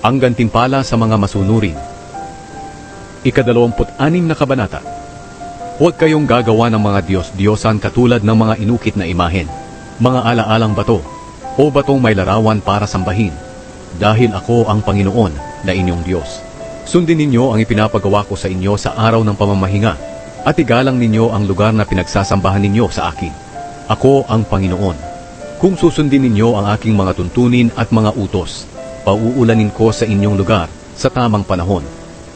Ang gantimpala sa mga masunurin. Ikadalawamput-anim na kabanata. Huwag kayong gagawa ng mga Diyos-Diyosan katulad ng mga inukit na imahen, mga alaalang bato, o batong may larawan para sambahin, dahil ako ang Panginoon na inyong Diyos. Sundin ninyo ang ipinapagawa ko sa inyo sa araw ng pamamahinga, at igalang ninyo ang lugar na pinagsasambahan ninyo sa akin. Ako ang Panginoon. Kung susundin ninyo ang aking mga tuntunin at mga utos, pauulanin ko sa inyong lugar sa tamang panahon,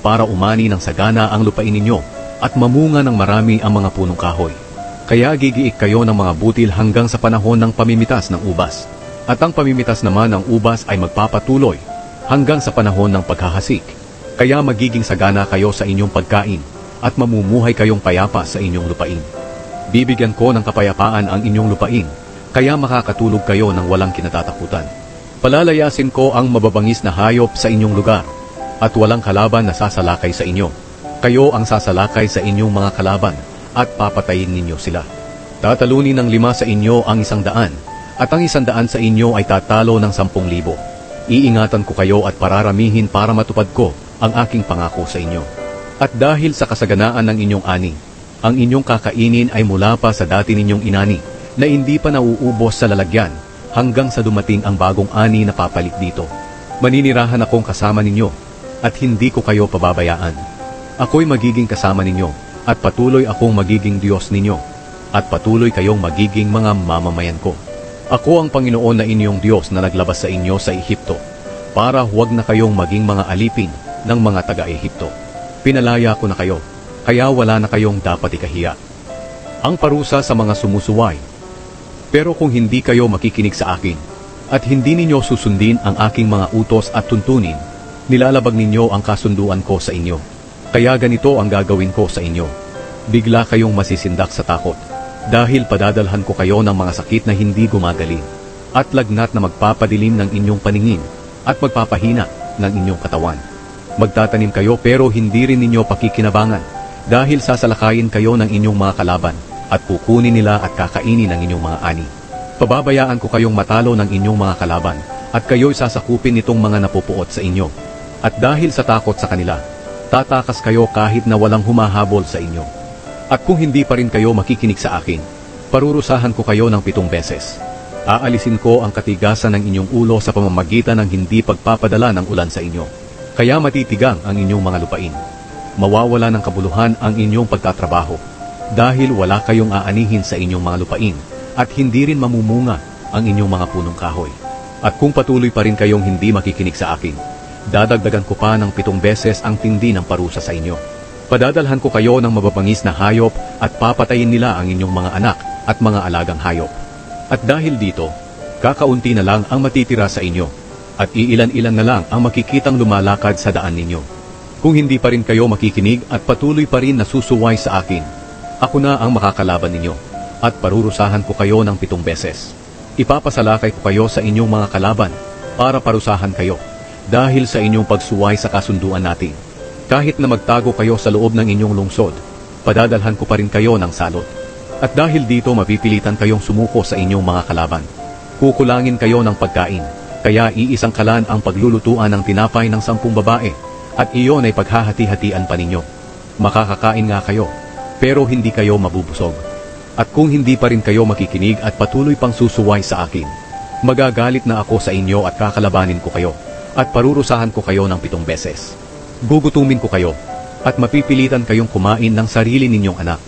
para umani ng sagana ang lupain ninyo at mamunga ng marami ang mga punong kahoy. Kaya gigiik kayo ng mga butil hanggang sa panahon ng pamimitas ng ubas. At ang pamimitas naman ng ubas ay magpapatuloy hanggang sa panahon ng paghahasik. Kaya magiging sagana kayo sa inyong pagkain at mamumuhay kayong payapa sa inyong lupain. Bibigyan ko ng kapayapaan ang inyong lupain, kaya makakatulog kayo ng walang kinatatakutan. Palalayasin ko ang mababangis na hayop sa inyong lugar, at walang kalaban na sasalakay sa inyo. Kayo ang sasalakay sa inyong mga kalaban, at papatayin ninyo sila. Tatalunin ng lima sa inyo ang isang daan, at ang isang daan sa inyo ay tatalo ng sampung libo. Iingatan ko kayo at pararamihin para matupad ko ang aking pangako sa inyo. At dahil sa kasaganaan ng inyong ani, ang inyong kakainin ay mula pa sa dati ninyong inani, na hindi pa nauubos sa lalagyan, hanggang sa dumating ang bagong ani na papalit dito. Maninirahan akong kasama ninyo, at hindi ko kayo pababayaan. Ako'y magiging kasama ninyo, at patuloy akong magiging Diyos ninyo, at patuloy kayong magiging mga mamamayan ko. Ako ang Panginoon na inyong Diyos na naglabas sa inyo sa Ehipto, para huwag na kayong maging mga alipin ng mga taga-Ehipto. Pinalaya ko na kayo, kaya wala na kayong dapat ikahiya. Ang parusa sa mga sumusuway. Pero kung hindi kayo makikinig sa akin, at hindi ninyo susundin ang aking mga utos at tuntunin, nilalabag ninyo ang kasunduan ko sa inyo. Kaya ganito ang gagawin ko sa inyo. Bigla kayong masisindak sa takot, dahil padadalhan ko kayo ng mga sakit na hindi gumagaling, at lagnat na magpapadilim ng inyong paningin, at magpapahina ng inyong katawan. Magtatanim kayo pero hindi rin ninyo pakikinabangan, dahil sasalakayin kayo ng inyong mga kalaban, at kukunin nila at kakainin ng inyong mga ani. Pababayaan ko kayong matalo ng inyong mga kalaban, at kayo'y sasakupin nitong mga napupuot sa inyo. At dahil sa takot sa kanila, tatakas kayo kahit na walang humahabol sa inyo. At kung hindi pa rin kayo makikinig sa akin, parurusahan ko kayo ng pitong beses. Aalisin ko ang katigasan ng inyong ulo sa pamamagitan ng hindi pagpapadala ng ulan sa inyo. Kaya matitigang ang inyong mga lupain. Mawawala ng kabuluhan ang inyong pagtatrabaho. Dahil wala kayong aanihin sa inyong mga lupain at hindi rin mamumunga ang inyong mga punong kahoy. At kung patuloy pa rin kayong hindi makikinig sa akin, dadagdagan ko pa ng pitong beses ang tindi ng parusa sa inyo. Padadalhan ko kayo ng mababangis na hayop at papatayin nila ang inyong mga anak at mga alagang hayop. At dahil dito, kakaunti na lang ang matitira sa inyo at iilan-ilan na lang ang makikitang lumalakad sa daan ninyo. Kung hindi pa rin kayo makikinig at patuloy pa rin nasusuway sa akin, ako na ang makakalaban ninyo at parurusahan ko kayo ng pitong beses. Ipapasalakay ko kayo sa inyong mga kalaban para parusahan kayo dahil sa inyong pagsuway sa kasunduan natin. Kahit na magtago kayo sa loob ng inyong lungsod, padadalhan ko pa rin kayo ng salot. At dahil dito mapipilitan kayong sumuko sa inyong mga kalaban. Kukulangin kayo ng pagkain, kaya iisang kalan ang paglulutuan ng tinapay ng sampung babae, at iyon ay paghahati-hatian pa ninyo. Makakakain nga kayo, pero hindi kayo mabubusog. At kung hindi pa rin kayo makikinig at patuloy pang susuway sa akin, magagalit na ako sa inyo at kakalabanin ko kayo, at parurusahan ko kayo ng pitong beses. Gugutumin ko kayo, at mapipilitan kayong kumain ng sarili ninyong anak.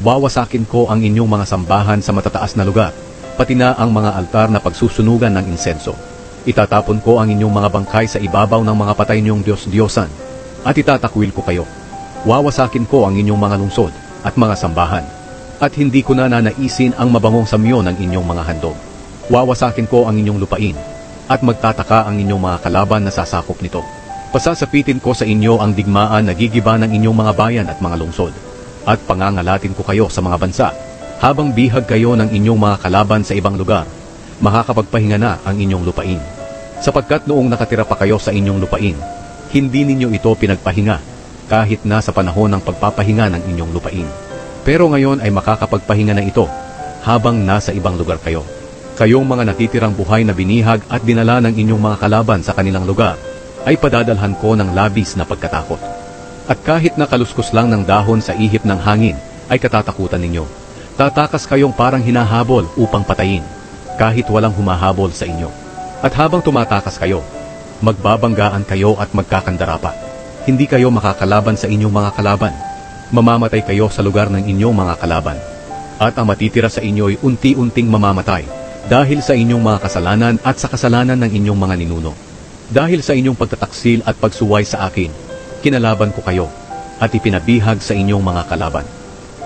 Wawasakin ko ang inyong mga sambahan sa matataas na lugar, pati na ang mga altar na pagsusunugan ng insenso. Itatapon ko ang inyong mga bangkay sa ibabaw ng mga patay niyong Diyos-Diyosan, at itatakwil ko kayo. Wawasakin ko ang inyong mga lungsod at mga sambahan, at hindi ko na nanaisin ang mabangong samyo ng inyong mga handog. Wawasakin ko ang inyong lupain, at magtataka ang inyong mga kalaban na sasakop nito. Pasasapitin ko sa inyo ang digmaan na gigiba ng inyong mga bayan at mga lungsod, at pangangalatin ko kayo sa mga bansa, habang bihag kayo ng inyong mga kalaban sa ibang lugar, makakapagpahinga na ang inyong lupain. Sapagkat noong nakatira pa kayo sa inyong lupain, hindi ninyo ito pinagpahinga, kahit na sa panahon ng pagpapahinga ng inyong lupain. Pero ngayon ay makakapagpahinga na ito, habang nasa ibang lugar kayo. Kayong mga natitirang buhay na binihag at dinala ng inyong mga kalaban sa kanilang lugar, ay padadalhan ko ng labis na pagkatakot. At kahit na kaluskos lang ng dahon sa ihip ng hangin, ay katatakutan ninyo. Tatakas kayong parang hinahabol upang patayin, kahit walang humahabol sa inyo. At habang tumatakas kayo, magbabanggaan kayo at magkakandara pa. Hindi kayo makakalaban sa inyong mga kalaban. Mamamatay kayo sa lugar ng inyong mga kalaban. At ang matitira sa inyo ay unti-unting mamamatay dahil sa inyong mga kasalanan at sa kasalanan ng inyong mga ninuno. Dahil sa inyong pagtataksil at pagsuway sa akin, kinalaban ko kayo at ipinabihag sa inyong mga kalaban.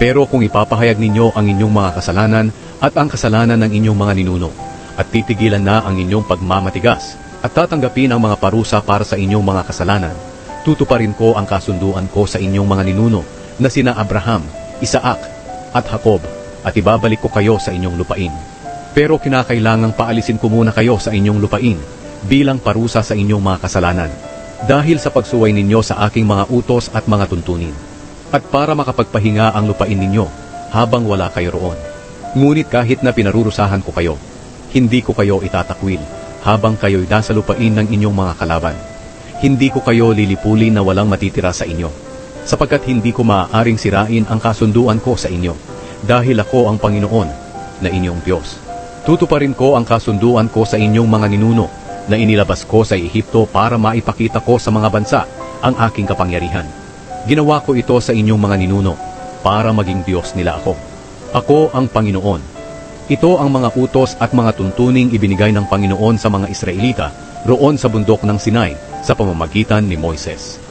Pero kung ipapahayag ninyo ang inyong mga kasalanan at ang kasalanan ng inyong mga ninuno, at titigilan na ang inyong pagmamatigas, at tatanggapin ang mga parusa para sa inyong mga kasalanan, tutuparin ko ang kasunduan ko sa inyong mga ninuno na sina Abraham, Isaac, at Jacob, at ibabalik ko kayo sa inyong lupain. Pero kinakailangang paalisin ko muna kayo sa inyong lupain bilang parusa sa inyong mga kasalanan dahil sa pagsuway ninyo sa aking mga utos at mga tuntunin at para makapagpahinga ang lupain ninyo habang wala kayo roon. Ngunit kahit na pinarurusahan ko kayo, hindi ko kayo itatakwil habang kayo'y nasa lupain ng inyong mga kalaban. Hindi ko kayo lilipulin na walang matitira sa inyo, sapagkat hindi ko maaaring sirain ang kasunduan ko sa inyo, dahil ako ang Panginoon na inyong Diyos. Tutuparin ko ang kasunduan ko sa inyong mga ninuno na inilabas ko sa Ehipto para maipakita ko sa mga bansa ang aking kapangyarihan. Ginawa ko ito sa inyong mga ninuno para maging Diyos nila ako. Ako ang Panginoon. Ito ang mga utos at mga tuntuning ibinigay ng Panginoon sa mga Israelita roon sa bundok ng Sinai sa pamamagitan ni Moises.